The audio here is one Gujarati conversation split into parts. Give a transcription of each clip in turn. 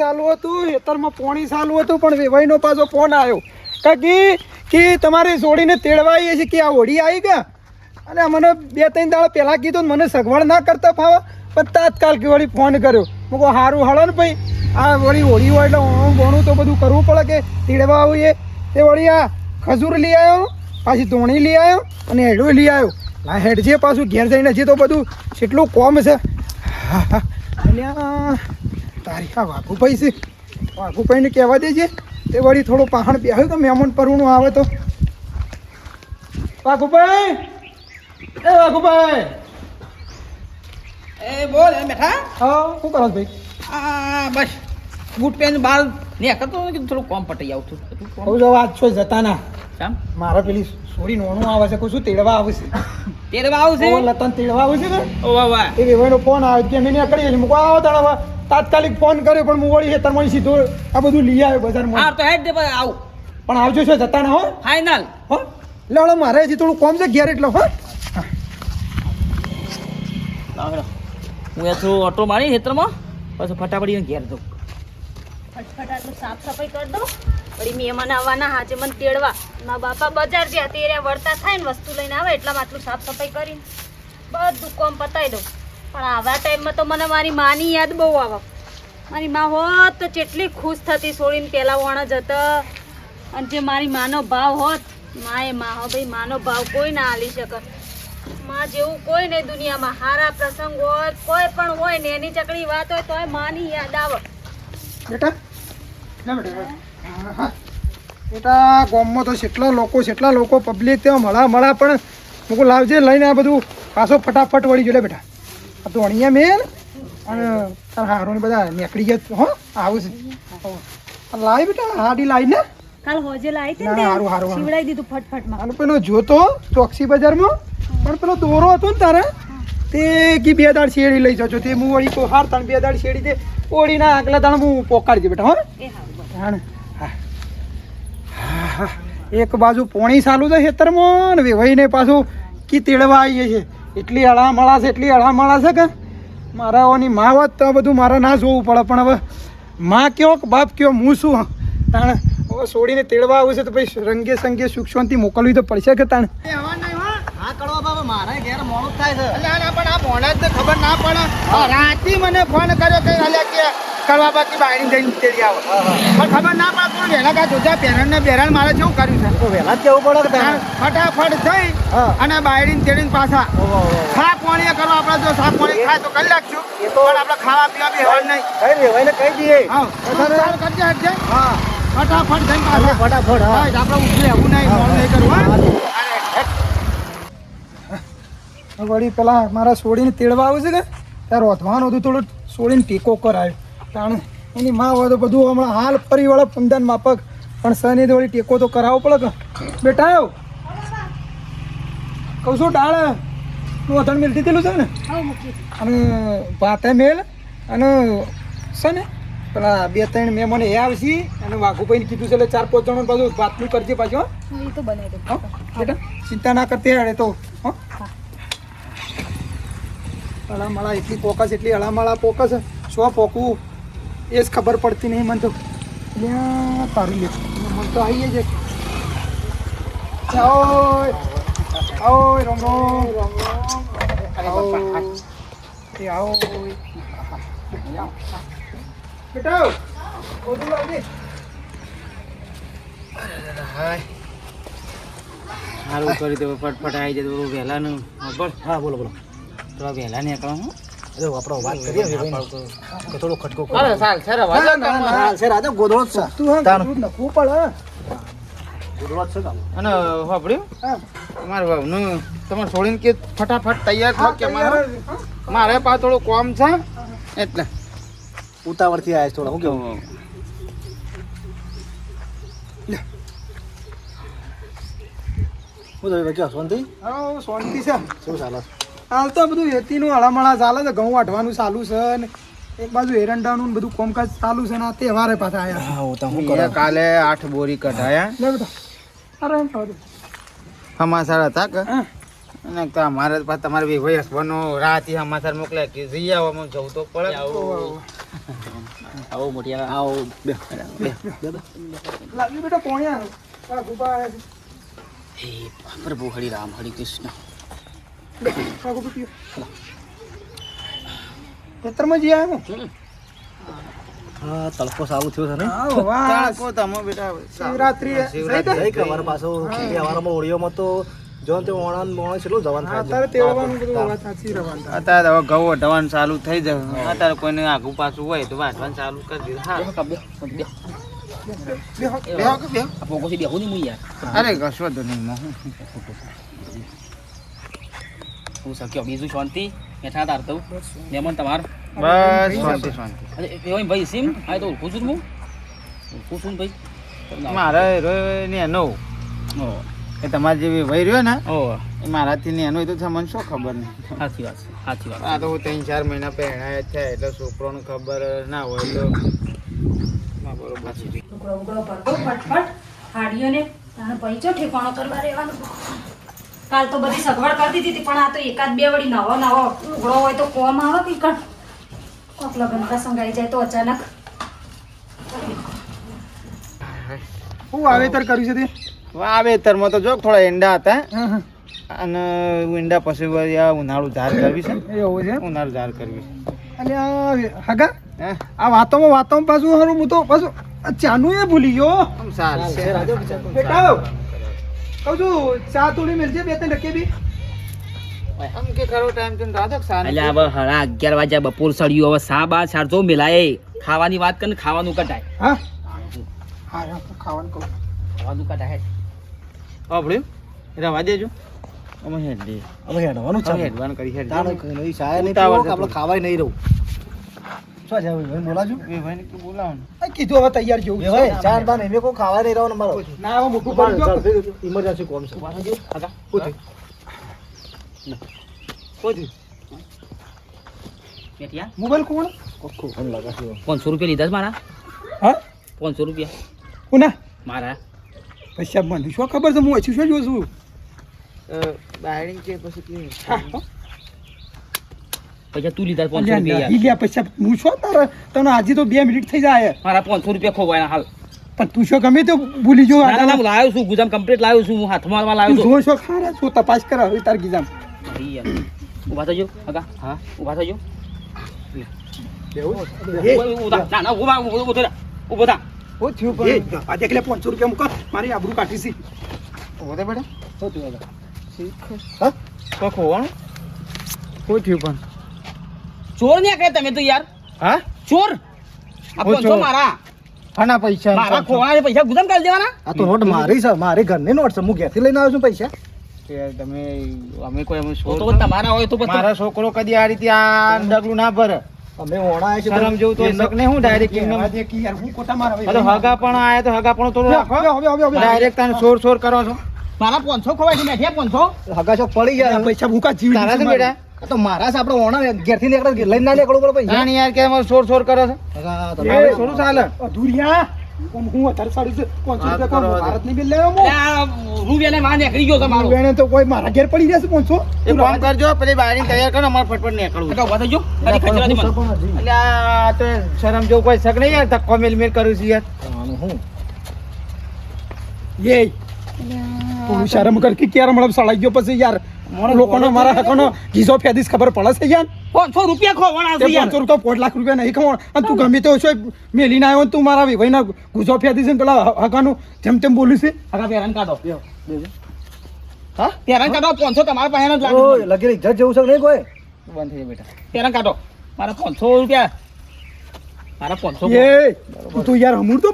ચાલુ હતું, ખેતરમાં પોણી ચાલુ હતું, પણ વેવાઈનો પાછો ફોન આવ્યો. કાકી કે તમારે જોડીને તેડવા આવીએ છે કે આ હોડી આવી ગયા? અને મને બે ત્રણ દાડા પહેલાં કીધું મને સગવડ ના કરતા ફાવે, પણ તાત્કાલ કે વળી ફોન કર્યો. હું કહું સારું હળો ને ભાઈ. આ વળી હોળી હોય એટલે ઓણું બોણું તો બધું કરવું પડે કે તેડવા આવીએ તે વળી આ ખજૂર લઈ આવ્યો, પાછી ધોણી લઈ આવ્યો અને હેડો લઈ આવ્યો. આ હેડ છે પાછું ઘેર જઈને હજી તો બધું કેટલું કોમ છે. હા અલ્યા તારી આ વાઘુભાઈ છે. વાઘુભાઈને કહેવા દેજે. તે વળી થોડું પહાણ બેહ્યું તો મહેમાન પરવણું આવે તો. વાઘુભાઈ એ વાઘુભાઈ એ બોલ એ બેઠા? હા શું કરો ભાઈ? આ બસ. બૂટ પહેરીને બહાર નીકળતો તો કે થોડું કોમ પટાઈ આવતું. છું તું કોમ જો વાત છો જતા ના શામ મારે પેલી સોરી નોણું આવે છે કું તેડવા આવે છે? આવશે છે? ઓ લતન તેડવા આવે છે ને? ઓ વાહ વાહ. એ વેવાનો ફોન આવ્યો કે અમે નીકળીએ ગઈ મૂકો આવો તાણ તાત્કાલિક ફોન કર્યો પણ હું વળી ખેતરમાં સીધો આ બધું લઈ આવ્યો હા બજારમાં તો હેડ દે ભાઈ આવું. પણ આવજો છો જતા ના હો. ફાઇનલ હો. એટલે મારે હજી થોડું કોમ છે ઘેર એટલે હો. હું એ થોડું ઓટો મારી હેતરમાં પછી ફટાફટ ઘેર દઉં ફટફટ સાફ સફાઈ કરી દો વળી મહેમાન આવવાના હાજે મને તેડવા. મારા બાપા બજાર ગયા, તે વળતા થાય ને વસ્તુ લઈને આવે એટલામાં આટલું સાફ સફાઈ કરીને. બધું કોમ પતાવી દઉં. પણ આવા ટાઈમમાં તો મને મારી માની યાદ બહુ આવે. મારી મા હોત તો કેટલી ખુશ થતી છોડીને પહેલાં વણ જતા અને જે મારી માનો ભાવ હોત, માએ મા હો ભાઈ, માનો ભાવ કોઈ ના હાલી શકે. માં જેવું કોઈ નહીં દુનિયામાં. હારા પ્રસંગ હોય, કોઈ પણ હોય ને એની ચકડી વાત હોય તોય માની યાદ આવે. બેટા ના બેટા હા. ગામમાં તો કેટલા લોકો કેટલા લોકો પબ્લિક ત્યાં મળા મળા પણ મૂકો લાવજે લઈને આ બધું પાછો ફટાફટ વળી જોડે બેટા. આ તો અણિયા મેન અને તારા હારો ને બધા નીકળી ગયા. હો આવું છે. લાવી બેટા હાડી લાવી ને. કાલ હોજે લાવી ને હારું, હારું. શીવડાવી દીધું ફટફટમાં. અને પેલો જોતો ચોકસી બજારમાં પણ પેલો દોરો હતો ને તારે તે કી બે દાડ શેરડી લઈ જજો. તે હું વળી કોઈ હાર તાણ બે દાડ શેડી તે ઓળીના આગલા દાણ હું પોકાડી દે બેટા હો. હા. એક બાજુ પોણી સાલું છે ખેતરમાં ને વેવાઈને પાછું કી તેડવા આવીએ છે એટલી અળામળા છે એટલી અળામળા છે કે મારા ઓની મા હોત તો બધું મારે ના જોવું પડે. પણ હવે માં કયો બાપ કયો હું શું? તાણ હવે છોડીને તેડવા આવું છે તો ભાઈ રંગે સંગે સુખ શાંતિ મોકલવી તો પડશે કે તાણ? હા. કડવા બાબા ઘેર મોડું થાય છે. એટલે ના પણ આ મોડા જ ખબર ના પડે. રાતે મને ફોન કર્યો કે અલ્યા કે કડવા બાકી બાયણી જઈને તેડી આવો. પણ ખબર ના પડે કોણ વહેલા કા જોતા પહેરણ ને બેરણ મારે શું કર્યું છે? તો વહેલા કેવું પડે કે ફટાફટ થઈ. અને બાયરિંગ તેડીને પાછા. ખા પાણી કરવા આપણે જો સાફ પાણી ખાય તો કરી નાખશું. એ તો- પણ આપણે ખાવા પીવા બી હોય નહીં. કઈ વેવાઈને કહી દઈએ. હા કરજે હટજે હા. ફટાફટ જઈને પાછા. ફટાફટ હા. આપણે ઉઠી એવું નહીં ફોન નહીં કરવું? વળી પેલા મારા છોડીને તેડવા આવું છે કે? ત્યાં રોધવાનું હતું થોડું છોડીને ટેકો કરાયો. તાણ એની માં હોય તો બધું હમણાં હાલ ફરી વળે પંદર માપક. પણ સની વળી ટેકો તો કરાવવો પડે કે? બેટા આવ. કહું છું ડાળ. તું વધણ મેલ દીધેલું છે ને? અને ભાતે મેલ અને છે ને પેલા બે ત્રણ મેં મને એ આવશે અને વાઘુભાઈને કીધું છે એટલે ચાર પાંચ જણ પાછું ભાતનું કરજે પાછું એ તો બનાવી બેટા ચિંતા ના કરતી હેડે તો અળામાળા એટલી પોકસ એટલી અળામળા પોકસ. શું પોકવું? એ જ ખબર પડતી નહીં મને તો. ત્યાં તારી લે મને તો આવીએ જ આવો આવો રમ. રમ એ આવો. બેટા બધું લાવજે સારું કરી દે ફટફટ આવી જાય તો વહેલાનું બોલ હા બોલો બોલો. થોડા વહેલા નીકળવાનું અરે આપણે વાત કરીએ ને ભાઈ કે થોડો ખટકો કરો. અરે સાલ સર ના, ના, ના. છે રાજા ગોધડો જ છે. તું હા જ નખવું પડે ગોધડો છે કામ અને સાંભળ્યું હા. તમારા ભાવનું તમારે છોડીને કે ફટાફટ તૈયાર થાવ કે મારે? હા. મારે પાસે થોડું કોમ છે એટલે. ઉતાવળથી આવ્યા છે થોડા શું કેવું? શું થયું બાકી શાંતિ? હા, શાંતિ છે. શું ચાલે? હાલ તો બધું રેતીનું હળામળા ચાલે છે ઘઉં વાઢવાનું ચાલુ છે ને એક બાજુ એરંડાનું બધું કોમકાજ ચાલુ છે ને આ તહેવારે પાછા આવ્યા હું તો કાલે આઠ બોરી કઢાયા. લે બેટા અરે સમાચાર હતા કે? અને અમારે પાછા તમારે બી ભાઈ હસબન્ડનો રાતથી સમાચાર મોકલ્યા કે જઈ આવો હું જવું તો પડે. આવો. મોટી આવો બે. બે. લાવજો બેટા આ ગુબા હે પ્રભુ હરિ રામ હરિ કૃષ્ણ. ગુબા પીઓ ખેતરમાં જઈ આવ્યો હા? તડકો સારું થયો છે ને? તડકો તમે બેટા શિવરાત્રી શિવરાત્રી જઈ કે અમારા પાછો તહેવારમાં હોળીઓમાં તો જોન તે ઓણાન મોણા છેલો જવાન હા થાય તારે તેડવાનું બધું વાત સાચી રવાના અત્યારે હવે ઘઉં ઢવાન ચાલુ થઈ જાય. અત્યારે કોઈને આગું પાછું હોય તો વાંચવાનું ચાલુ કરી દીધું હા. બે બે બેહો, બેહો. બેહો. બેહો કે બેહો? નહીં હું યાર. અરે કશો વાંધો નહીં હું શક્યો બીજું શાંતિ બેઠા તાર તું. મહેમાન તમાર. બસ શાંતિ શાંતિ. અરે એવો ભાઈ સિમ? આ તો ઓળખું છું હું. ઓળખું છું ને ભાઈ. તમને રહ્યો મારે ને એનો. ઓહો, એ તમારે જેવી વહી રહ્યો ને ઓ એ મારાથી ને એનો એ તો તમને શું ખબર નહીં સાચી વાત છે સાચી વાત આ તો હું ત્રણ ચાર મહિના પહેણાય જ છે એટલે છોકરોને ખબર ના હોય તો. બરોબર છે. ઉગડો ઉગડો ભરતો ફટફટ હાડીઓને તાણે પૈચો ઠેકાણો કરવા રહેવાનું. કાલ તો બધી સગવડ કરી દીધી હતી પણ આ તો એકાદ બે વળી નવો નવો ઉઘડો હોય તો કોમ આવે કે કણ? કોક લગ્ન પ્રસંગ આવી જાય તો અચાનક. હું વાવેતર કર્યું છે તે? વાવેતરમાં તો જો થોડા ઈંડા હતા હા, હા. અને ઈંડા પછી વળી આ ઉનાળું ધાર કરવી છે. એવું છે? ઉનાળું ધાર કરવી અને આ હગા? હે? આ વાતોમાં વાતોમાં પાછું હારું હું તો પાછું ચાનું એ ભૂલી ગયો. સારું છે. બેટા કહું છું ચા થોડી મળશે બે ત્રણ ટકે બી. આમ કે ખરો ટાઈમ છે રાધક સારું એટલે હવે હળા અગિયાર વાગ્યા બપોર સળિયું હવે સા બા ચાર જો મેલાય. ખાવાની વાત કરીને ખાવાનું કટાય. હા? હા. હા, ખાવાનું કહું. ખાવાનું કટાય. સાંભળ્યું રવા દેજો. અમે હેડ. દે અમે હેડવાનું અમે હેડવાનું કરી હેડ તાણે નહીં સાયા નહીં ઉતાવળ પીવો કે આપણે ખાવાય નહીં રહું. શું છે ભાઈ? બોલાજો એ ભાઈને કે બોલાવો આ કીધું હવે તૈયાર જેવું એ ભાઈ ચાર બાર નહીં મેં ખાવા નહીં રહો ને મારો ના પડી. ગયું ઇમરજન્સી કોમ છે. મેઠિયા મોબાઈલ કોણ? કોણ લગાશે પાંચસો રૂપિયા લીધા છે મારા? હા? પાંચસો રૂપિયા. કોના? મારા. પૈસા મને શું ખબર છે? હું ઓછું શું જોઉં છું? બાયડિંગ છે પછી? પૈસા તું લીધા પાંચસો રૂપિયા નહીં લ્યા પૈસા હું છો તારે તને આજે તો બે મિનિટ થઈ જાય. મારા પાંચસો રૂપિયા ખોવાય હાલ. પણ તું શું ગમે તો ભૂલી જો ના ના ના, હું લાવ્યો છું ગુજામ કમ્પ્લીટ લાવ્યો છું હું હાથમાં તું લાવ્યો છું. જો છો ખારા છું તપાસ કર હવે તાર ગીજામ. ઊભા થઈ ઊભા થજો કાકા હા. ઊભા થજો શું પાંચસો રૂપિયા મૂકો મારી આબરૂ કાઢી છે. ઊભો બેટા. ખોવાનું કોઈ થયું પણ. ચોર ને કરે તમે તો યાર. હા? ચોર. આપો છો ચોર. મારા. આના પૈસા મારા ખોવાના પૈસા ગુદામ કાઢી દેવાના? આ તો નોટ મારી છે મારી ઘરની નોટ છે. હું ઘેરથી લઈને આવ્યો છું પૈસા. તમે અમે કોઈ અમે તો તો તમારા હોય તો મારા છોકરો કદી આ રીતે આ ડગલું ના ભરે. અમે ઓણા છીએ શરમ જેવું તો એમને- ને હું ડાયરેક્ટ કિંગડમ દે કે યાર હું કોટા મારા હલો હગા પણ આયા તો હગા પણ થોડું રાખો. હવે હવે હવે ડાયરેક્ટ તને સોર સોર કરો છો. મારા પાંચસો ખોવાય છે મેઠિયા પાંચસો. હગા છો પડી ગયા પૈસા ભૂકા જીવ તારા છે બેટા? તો મારા આપણે ઓણા ઘેરથી નીકળે લઈને ના નીકળવું પડે ભાઈ જાણ યાર કે અમારે સોર સોર કરો છો? થોડું ચાલે. અધૂરિયા. હું વધારે સારું છે પાંચસો રૂપિયા ભારત નહીં બિલ લેવો હું રૂપિયાને માં નીકળી ગયો તમારો વેણે તો કોઈ મારા ઘેર પડી જશે પાંચસો. એ કામ કરજો પેલી બાયરી તૈયાર કરો અમારે ફટફટ નીકળવું. એટલે આ તો શરમ જેવું કોઈ શક નહીં યાર ધક્કો મેલ મેલ કરું છું યાર. હું. એ તું શરમ કર કે ક્યારે મળે? સળાઈ ગયો પછી યાર. લોકોનો મારા હકોનો ગીઝો ફેદીસ ખબર પડે છે યાર? પાંચસો રૂપિયા ખોવાના છે યાર. પાંચસો રૂપિયા પોઢ લાખ રૂપિયા નહીં ખવાણ અને તું ગમે તો મેલી મેલીને આવ્યો તું મારા વિભાઈના ગુજો ફેદીસ ને પેલા હકાનું જેમ તેમ બોલ્યું છે. હકા પેરાન કાઢો. હા. પેરાન કાઢો પાંચસો તમારા પાસે લાગે ઓય લગી ઇજ્જત જેવું છે કે નહીં કોઈ? બંધ થઈ જાય બેટા. પેરાન કાઢો. મારા પાંચસો રૂપિયા. મારા પાંચસો એ તું યાર હમુર તો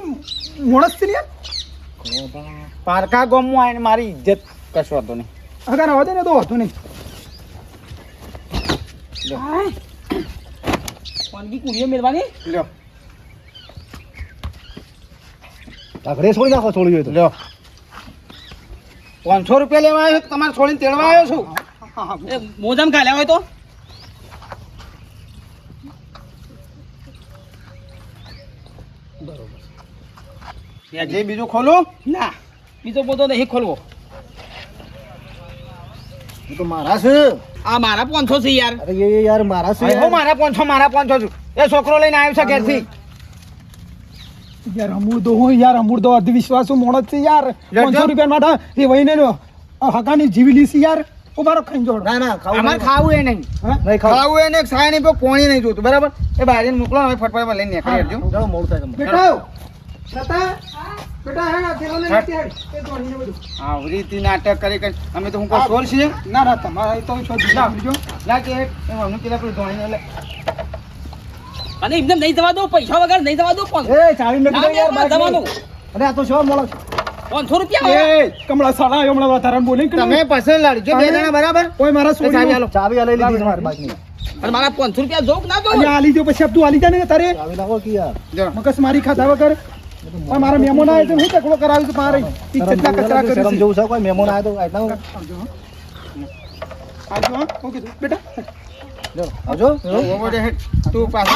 મોણસ છે ને યાર. પારકા ગામમાં આવીને મારી ઇજ્જત કશો હતો નહીં. અગર ના ને તો હતું નહીં. વાનગી કુડીઓ મેળવાની? લ્યો. ઘરે છોડી નાખો છોડી હોય તો. લ્યો. પાંચસો રૂપિયા લેવા આવ્યો તમારે છોડીને તેડવા આવ્યો છું? મોજામ ખાલ્યા હોય તો? બરોબર જે બીજું ખોલું? ના. બીજો પોતો નહીં ખોલવો. તો મારા છે. આ મારા પાંચસો છે યાર. અરે એ યાર મારા છે હું મારા પાંચસો મારા પાંચસો છું. એ છોકરો લઈને આવ્યો છે ઘેરથી. યાર અમૂર્દો હું યાર અમૂર્દો અર્ધવિશ્વાસુ માણસ છે યાર. પાંચસો રૂપિયા માટે એ વહીને હકાની જીવી લીસી યાર. ઉભારો ખાઈ જોડો. ના ના અમારે ખાવું એ નહીં. નહીં ખાવું. એ નહીં સાય નહીં કોણી નહીં જોતું બરાબર? એ બહાર મોકલો હવે ફટફટ લઈને નીકળી આવજો મોડું થાય બેટા છતાં નાટક કરી કરી અમે તો હું કોઈ છોડ છીએ? ના ના તમારે તો છો ના. કે એમ પેલા પેલું ધોઈને લે અને એમને નહીં જવા દો પૈસા વગર નહીં જવા દો પણ એ ચાવી યાર ના, જવાનું. અરે આ તો શું મળો પાંચસો રૂપિયા એ કમળા સાડા હમણાં વધારે બોલી કે તમે પસંદ લડજો બે જણા બરાબર? કોઈ મારા ચાવી ચાવી આલી લીધી મારી બાઈકની અને મારા પાંચસો રૂપિયા જોક ના આલી દો પછી તું આલી જા ને તારે. મગસ મારી ખાધા વગર. પણ મારા મહેમાન આવે તો હું ચકલો કરાવ્યું તો મારે કેટલા કચરા કરી જોઉં છું કોઈ મહેમાન આવે તો આટલા આવજો ઓકે બેટા આવજો તું પાછો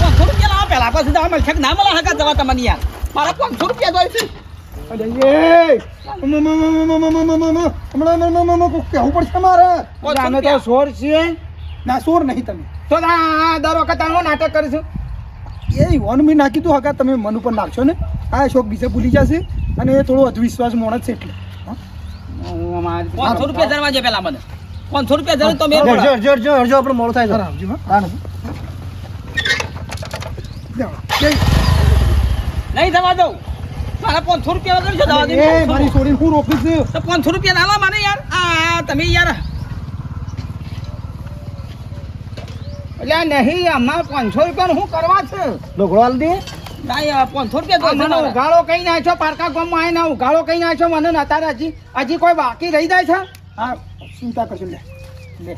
પાંચસો રૂપિયા લાવ પેલા પાછું જવા મળશે ના મળે હકા જવા તમને યાર મારા પાંચસો રૂપિયા જાય છે કેવું પડશે મારે ના સોર નહીં તમે તો દર વખત નાટક કરીશું એ વન મેં નાખી તું હકા તમે મન ઉપર નાખશો ને. આ શોક બીજે ભૂલી જશે અને એ થોડો અધવિશ્વાસ મોણસ છે એટલે. પાંચસો રૂપિયા જરવા છે પહેલા મને. પાંચસો રૂપિયા જરું તો મેળ પડે. બરાબર, આવજો, હા. જાઓ. જય. નહીં થવા દઉં. મારા પાંચસો રૂપિયા વગર શું જવા દે એ મારી છોડીને હું રોકીશ તો પાંચસો રૂપિયા ના મને યાર. આ તમે યાર. એટલે નહીં આમાં પાંચસો રૂપિયા શું કરવા છે ના દે પાંચસો રૂપિયા. ઉઘાડો કઈ નાખ્યો પારકા ગામમાં આવીને ઉઘાડો કઈ નાખ્યો મને ને અત્યારે હજી હજી કોઈ બાકી રહી જાય છે હા ચિંતા કરશો લે લે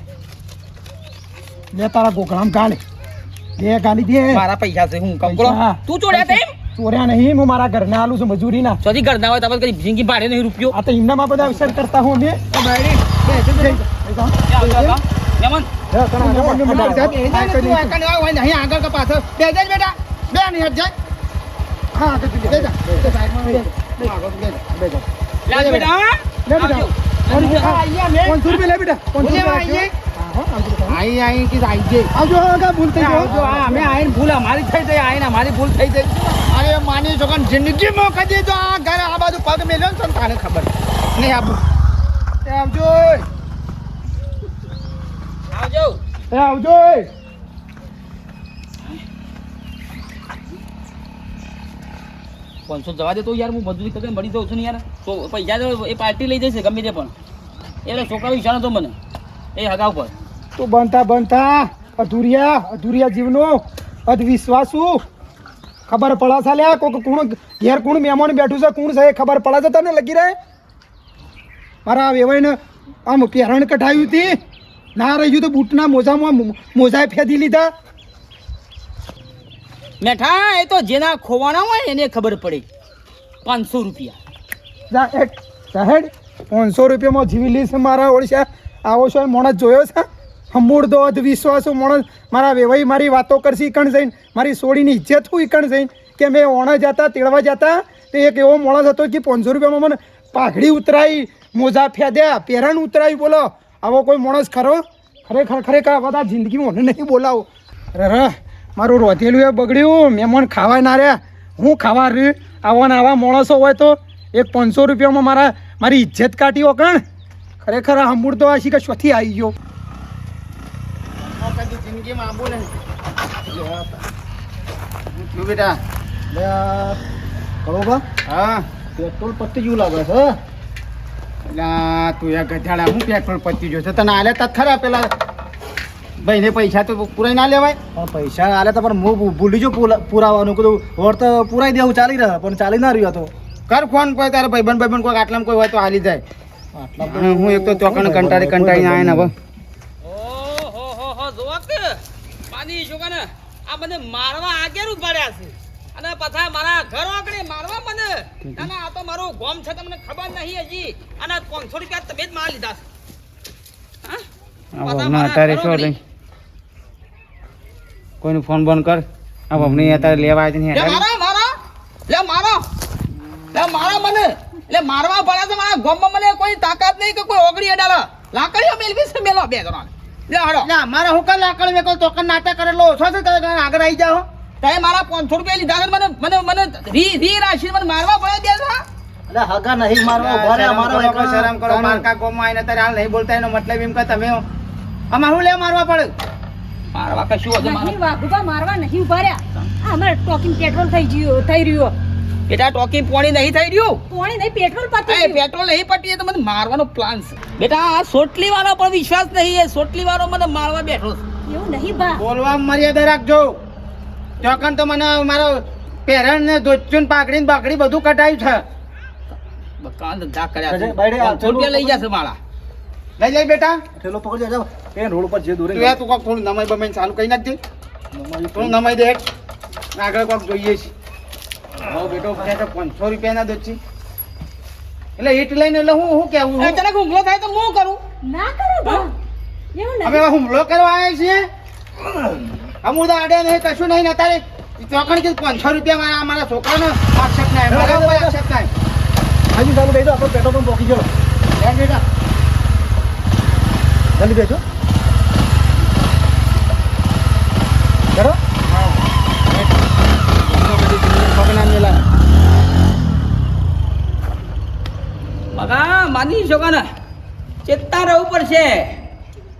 લે તારા ગોગળામ ગાલે લે ગાલી દે મારા પૈસા છે હું પૈસા. તું ચોર્યા તેમ ચોર્યા નહીં હું મારા ઘરને આલું છું મજૂરી ના ઘર ના હોય તો કઈ જિંદગી ભાડે નહીં રૂપિયો આ તો એમનામાં બધા અવસર કરતા હું અમે અહીં અમે આઈને ભૂલ અમારી થઈ ગઈ આઈને અમારી ભૂલ થઈ ગઈ અરે માની જો જિંદગી માં કદી તો આ ઘરે આ બાજુ પગ મેલ્યો ને તને ખબર નહીં આપ આવજો આવજો. એ આવજો એ. પાંચસો જવા દે તો યાર હું મજૂરી કરીને મળી જાઉં છું ને યાર. તો પૈસા તો એ પાર્ટી લઈ જશે ગમે તે પણ. એટલે છોકરા વિચારો તો મને. એ હગાવ પર. તો બનતા બનતા અધુરિયા અધુરિયા જીવનો અધવિશ્વાસુ. ખબર પડા સાલ્યા કોક કોણ ઘેર કોણ મહેમાન બેઠું છે કોણ છે એ ખબર પડા છે તને લગી રહે? મારા વેવાઈને આમ પહેરણ કઢાયું હતી ના રહ્યું તો બૂટના મોજામાં મોજાએ ફેદી લીધા. મેઠા એ તો જેના ખોવાના હોય એને ખબર પડી. પાંચસો રૂપિયા. સાહેબ પાંચસો રૂપિયામાં જીવી લઈશ મારા ઓળશા આવો છો મોણસ જોયો છે. હમૂળ દો અધવિશ્વાસો માણસ મારા વેવાઈ મારી વાતો કરશે ઈકણ જઈને. મારી સોડીની ઇજ્જત હું ઈકણ જઈને. કે મેં ઓણા જતા તેડવા જતા તે એક એવો માણસ હતો કે પાંચસો રૂપિયામાં મને પાઘડી ઉતરાઈ મોજા ફેદ્યા પહેરણ ઉતરાઈ બોલો. આવો કોઈ માણસ ખરો? ખરેખર ખરેખર આ બધા જિંદગીમાં મને નહીં બોલાવો. અરે રે મારું રોધેલું એ બગડ્યું. મહેમાન ખાવા ના રહ્યા. હું ખાવા રહ્યું આવા ને આવા માણસો હોય તો એક પાંચસો રૂપિયામાં મારા મારી ઇજ્જત કાઢી કણ. ખરેખર આ હંબુડ તો આ શીખા શોથી આવી ગયો. જિંદગીમાં આબુ ને બેટા. હા. પેટ્રોલ પતી જેવું લાગે છે એટલે તું યા ગધાડા હું પેટ્રોલ પતી ગયો છે. તને આલે તા ખરા પેલા ભાઈને પૈસા તો પૂરા ના લેવાય? પણ પૈસા આલે તો પણ હું ભૂલી જો પુરાવાનું. કીધું વોટ તો પુરાઈ દેવું ચાલી રહ્યા પણ ચાલી ના રહ્યો તો. કર ફોન કોઈ તારે ભાઈબંધ ભાઈબંધ કોઈ આટલામાં કોઈ હોય તો હાલી જાય. આટલા હું એક તો ચોકણ કંટાળી કંટાળીને આયા ને હવે. ઓહો હો હો જોવો કે પાણી છોકરાને આ મને મારવા આગેરું પડ્યા છે. પાછા મારા ઘર આગળ મારવા મને. ના ના આ તો મારું ગોમ છે તમને ખબર નહીં હજી. અને પાંચસો રૂપિયા તમે જ માર લીધા છે. હા? મારા અત્યારે શું નહીં કોઈનું ફોન બંધ કર. આ બહુને અત્યારે લેવા આવી છે મારો મારો. લે મારો. લે મારો મને. લે મારવા પડે તો મારા ગોમમાં મને કોઈ તાકાત નહીં કે કોઈ ઓગળી અડાડે. લાકડીઓ મેલવી છે મેલો બે જણા લે હાડો. ના મારા હું લાકડી લાકડ મેં કહું તો નાટક કરેલો ઓછો છે તમે આગળ આવી જાઓ. તમે મારા પાંચસો રૂપિયા લીધા છે મને મને મને રી રી રાશિ મને મારવા પડે દે છે એટલે હગા નહીં મારવા ઊભા રહ્યા શરમ મારો કરો, શરમ કરો મારકા ગોમમાં આઈને તારે હાલ નહીં બોલતા એનો મતલબ એમ કે તમે અમાર હું લે મારવા પડે? મારવા કશું હતું નહીં વાઘુબા મારવા નહીં ઊભા રહ્યા. આ અમારે ટોકિંગ પેટ્રોલ થઈ ગયું થઈ રહ્યો. બેટા ટોકિંગ પોણી નહીં થઈ રહ્યું? પોણી નહીં પેટ્રોલ પતી એ ગયું. પેટ્રોલ નહીં પટીએ તો મને મારવાનો પ્લાન છે. બેટા આ સોટલી વાળો પણ વિશ્વાસ નહીં એ સોટલી વાળો મને મારવા બેઠો છે. એવું નહીં બા. બોલવા મર્યાદા રાખજો. ચોકન તો મને મારો પેરણ ને ધોચું પાકડી બાકડી બધું કટાયું છે. ધંધા કર્યા છે. પાંચસો રૂપિયા લઈ જશે મારા લઈ લઈ બેટા. ઠેલો પકડી જાવ એ રોડ ઉપર જે દોરે તું તું કોક થોડું નમાઈ બમાઈ ચાલુ કરી નાખજે. થોડું નમાઈ દે. આગળ કોક જોઈએ છે. બેટો પાંચસો રૂપિયાના દોચી. એટલે હીટ લઈને એટલે હું શું કેવું એ તને હુમલો થાય તો હું કરું? ના કરું હુમલો કરવા આવ્યા છીએ? તો આડે નહીં કશું નહીં ને અત્યારે ચોકણ કે પાંચસો રૂપિયા મારા મારા છોકરાનો આક્ષેપ નહીં મારા ઉપર આક્ષેપ નહીં. હાજી ચાલુ બેસો આપણો પેટ્રોલ પંપ પહોંચી ગયો. લે બેટા જલ્દી બેસો કરો બગા માની શકો ચેતતા રહેવું પડશે.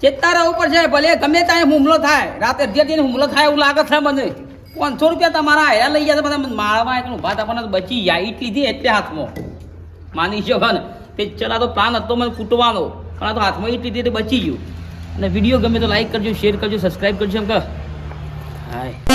ચેતતા ઉપર છે, ભલે ગમે ત્યાં હુમલો થાય, રાતે અગિયાર હુમલો થાય એવું લાગે છે મને. પાંચસો રૂપિયા તમારા આયા લઈ ગયા બધા મારવા એકલું ભાત આપણને બચી જાય ઈટ લીધી એટલે હાથમાં. માની શકો ને તે ચલા તો પ્લાન હતો મને કૂટવાનો, પણ આ તો હાથમાં ઈટ લીધી બચી ગયું. અને વીડિયો ગમે તો લાઈક કરજો, શેર કરજો સબસ્ક્રાઈબ કરજો એમ કે હાય